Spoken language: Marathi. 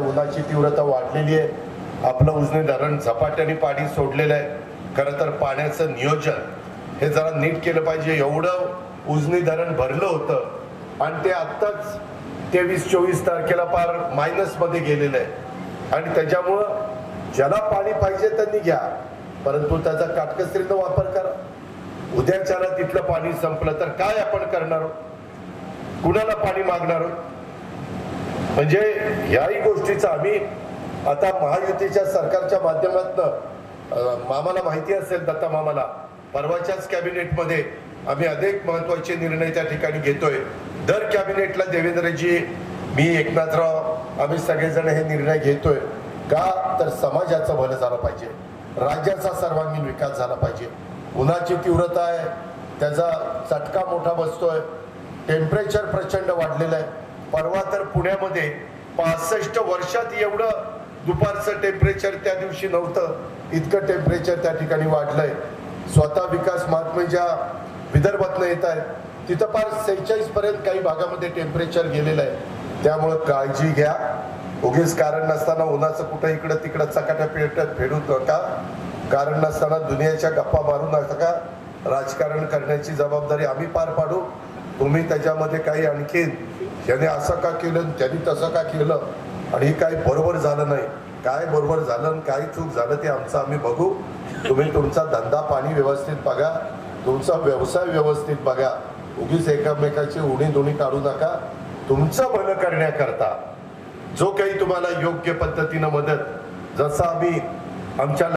उन्हाची तीव्रता वाढलेली आहे. आपलं उजनी धरण झपाट्याने पाणी सोडलेलं आहे. खरं तर पाण्याचं नियोजन हे जरा नीट केलं पाहिजे. एवढं उजनी धरण भरलं होतं आणि ते आत्ताच तेवीस चोवीस तारखेला पार मायनसमध्ये गेलेलं आहे. आणि त्याच्यामुळं ज्याला पाणी पाहिजे त्यांनी घ्या. परंतु त्याचा काटकसरीनं वापर करा. उद्याच्याला तिथलं पाणी संपलं तर काय आपण करणार आहोत? कुणाला पाणी मागणार आहोत? म्हणजे याही गोष्टीचा आम्ही आता महायुतीच्या सरकारच्या माध्यमातून मामाला माहिती असेल दत्ता मामाला परवाच्याच कॅबिनेटमध्ये आम्ही अनेक महत्त्वाचे निर्णय त्या ठिकाणी घेतोय. दर कॅबिनेटला देवेंद्रजी मी एकनाथराव आम्ही सगळेजण हे निर्णय घेतोय. का? तर समाजाचं भलं झालं पाहिजे. राज्याचा सर्वांगीण विकास झाला पाहिजे. उन्हाची तीव्रता आहे त्याचा चटका मोठा बसतोय. टेम्परेचर प्रचंड वाढलेलं आहे. परवा तर पुण्यामध्ये पासष्ट वर्षात एवढं दुपारचं टेम्परेचर त्या दिवशी नव्हतं. इतकं टेम्परेचर त्या ठिकाणी वाढलंय. स्वतः विकास महात्मेच्या विदर्भातनं येत आहेत तिथं फार सेहेचाळीस पर्यंत काही भागामध्ये टेम्परेचर गेलेलं आहे. त्यामुळं काळजी घ्या. उगीच कारण नसताना उन्हाचं कुठं इकडं तिकडं चकाट्या पेटत फेडू नका. कारण नसताना दुनियाच्या गप्पा मारू नका. राजकारण करण्याची जबाबदारी आम्ही पार पाडू. तुम्ही त्याच्यामध्ये काही आणखीन याने असं का केलं त्यांनी तसं का केलं? आणि हे काही बरोबर झालं नाही. काय बरोबर झालं आणि काय चूक झालं ते आमचं आम्ही बघू. तुम्ही तुमचा धंदा पाणी व्यवस्थित बघा. तुमचा व्यवसाय व्यवस्थित बघा. उगीच एकामेकाची उणी दोणी काढू नका. तुमचं भलं करण्याकरता जो काही तुम्हाला योग्य पद्धतीनं मदत जसं आम्ही आमच्या